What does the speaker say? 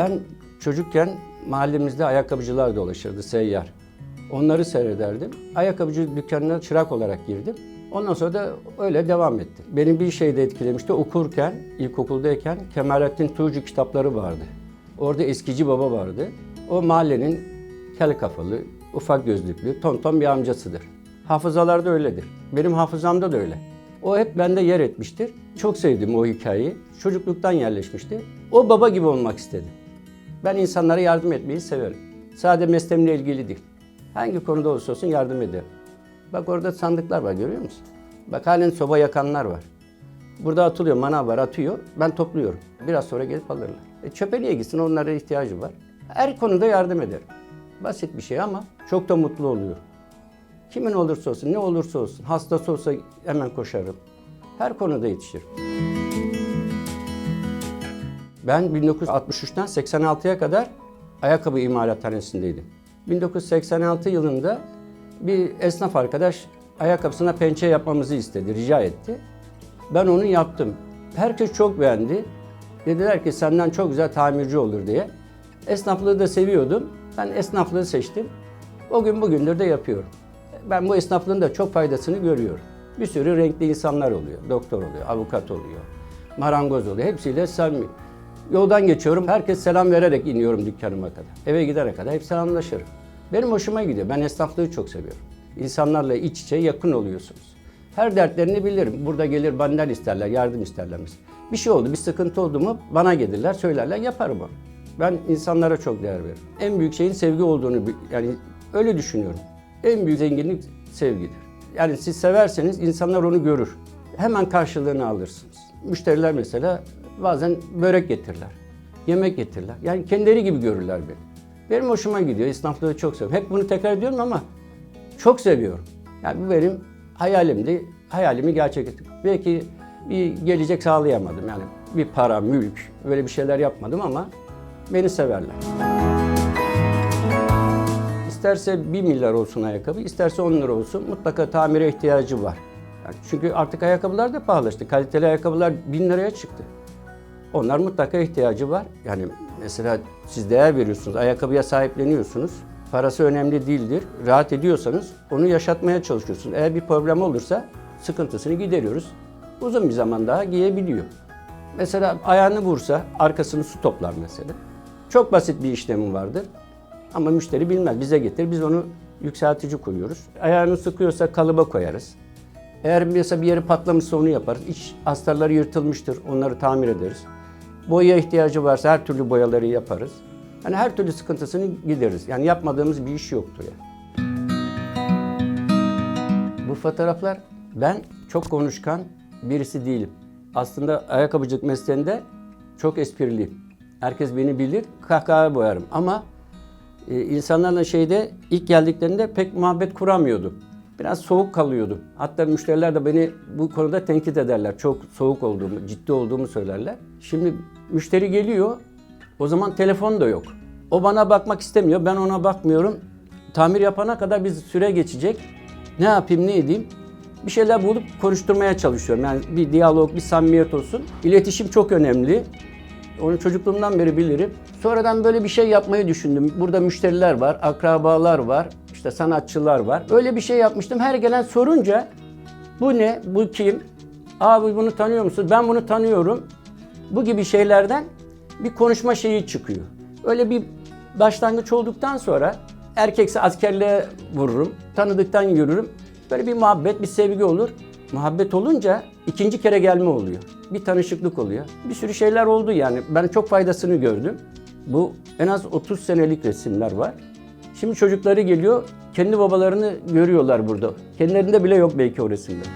Ben çocukken mahallemizde ayakkabıcılar dolaşırdı, seyyar. Onları seyrederdim. Ayakkabıcı dükkanına çırak olarak girdim. Ondan sonra da öyle devam ettim. Benim bir şey de etkilemişti. Okurken, ilkokuldayken Kemalettin Tuğcu kitapları vardı. Orada eskici baba vardı. O mahallenin kel kafalı, ufak gözlüklü, tonton bir amcasıdır. Hafızalarda öyledir. Benim hafızamda da öyle. O hep bende yer etmiştir. Çok sevdim o hikayeyi. Çocukluktan yerleşmişti. O baba gibi olmak istedim. Ben insanlara yardım etmeyi severim. Sadece mesleğimle ilgili değil. Hangi konuda olursa olsun yardım ederim. Bak orada sandıklar var görüyor musun? Bak halen soba yakanlar var. Burada atılıyor, manav var atıyor. Ben topluyorum. Biraz sonra gelip alırlar. E çöpe niye gitsin? Onlara ihtiyacı var. Her konuda yardım ederim. Basit bir şey ama çok da mutlu oluyorum. Kimin olursa olsun, ne olursa olsun, hastası olsa hemen koşarım. Her konuda yetişirim. Ben 1963'ten 86'ya kadar ayakkabı imalathanesindeydim. 1986 yılında bir esnaf arkadaş ayakkabısına pençe yapmamızı istedi, rica etti. Ben onu yaptım. Herkes çok beğendi. Dediler ki senden çok güzel tamirci olur diye. Esnaflığı da seviyordum. Ben esnaflığı seçtim. O gün bugündür de yapıyorum. Ben bu esnaflığın da çok faydasını görüyorum. Bir sürü renkli insanlar oluyor. Doktor oluyor, avukat oluyor, marangoz oluyor. Hepsiyle samimi. Yoldan geçiyorum, herkes selam vererek iniyorum dükkanıma kadar. Eve gidene kadar hep selamlaşırım. Benim hoşuma gidiyor. Ben esnaflığı çok seviyorum. İnsanlarla iç içe yakın oluyorsunuz. Her dertlerini bilirim. Burada gelir benden isterler, yardım isterler mesela. Bir şey oldu, bir sıkıntı oldu mu bana gelirler, söylerler, yaparım onu. Ben insanlara çok değer veririm. En büyük şeyin sevgi olduğunu, yani öyle düşünüyorum. En büyük zenginlik sevgidir. Yani siz severseniz insanlar onu görür. Hemen karşılığını alırsınız. Müşteriler mesela bazen börek getirirler, yemek getirirler. Yani kendileri gibi görürler beni. Benim hoşuma gidiyor, esnaflığı çok seviyorum. Hep bunu tekrar ediyorum ama çok seviyorum. Yani bu benim hayalimdi. Hayalimi gerçekleştirdim. Belki bir gelecek sağlayamadım. Yani bir para, mülk, böyle bir şeyler yapmadım ama beni severler. İsterse 1 milyar olsun ayakkabı, isterse 10 lira olsun mutlaka tamire ihtiyacı var. Yani çünkü artık ayakkabılar da pahalaştı. Kaliteli ayakkabılar 1000 liraya çıktı. Onlar mutlaka ihtiyacı var. Yani mesela siz değer veriyorsunuz, ayakkabıya sahipleniyorsunuz. Parası önemli değildir. Rahat ediyorsanız onu yaşatmaya çalışıyorsunuz. Eğer bir problem olursa sıkıntısını gideriyoruz. Uzun bir zaman daha giyebiliyor. Mesela ayağını vursa arkasını su toplar mesela. Çok basit bir işlemi vardır. Ama müşteri bilmez. Bize getir. Biz onu yükseltici koyuyoruz. Ayağını sıkıyorsa kalıba koyarız. Eğer mesela bir yeri patlamışsa onu yaparız. İç astarları yırtılmıştır. Onları tamir ederiz. Boya ihtiyacı varsa her türlü boyaları yaparız. Yani her türlü sıkıntısını gideriz. Yani yapmadığımız bir iş yoktur yani. Bu fotoğraflar ben çok konuşkan birisi değilim. Aslında ayakkabıcılık mesleğinde çok espriliyim. Herkes beni bilir, kahkaha boyarım ama e, insanlarla şeyde ilk geldiklerinde pek muhabbet kuramıyordum. Biraz soğuk kalıyordum. Hatta müşteriler de beni bu konuda tenkit ederler. Çok soğuk olduğumu, ciddi olduğumu söylerler. Şimdi müşteri geliyor, o zaman telefon da yok. O bana bakmak istemiyor, ben ona bakmıyorum. Tamir yapana kadar bir süre geçecek. Ne yapayım, ne edeyim? Bir şeyler bulup konuşturmaya çalışıyorum. Yani bir diyalog, bir samimiyet olsun. İletişim çok önemli. Onu çocukluğumdan beri bilirim. Sonradan böyle bir şey yapmayı düşündüm. Burada müşteriler var, akrabalar var, işte sanatçılar var. Öyle bir şey yapmıştım. Her gelen sorunca bu ne, bu kim? Abi bunu tanıyor musun? Ben bunu tanıyorum. Bu gibi şeylerden bir konuşma şeyi çıkıyor. Öyle bir başlangıç olduktan sonra erkekse askerliğe vururum, tanıdıktan yürürüm. Böyle bir muhabbet, bir sevgi olur. Muhabbet olunca ikinci kere gelme oluyor. Bir tanışıklık oluyor. Bir sürü şeyler oldu yani. Ben çok faydasını gördüm. Bu en az 30 senelik resimler var. Şimdi çocukları geliyor, kendi babalarını görüyorlar burada. Kendilerinde bile yok belki o resimler.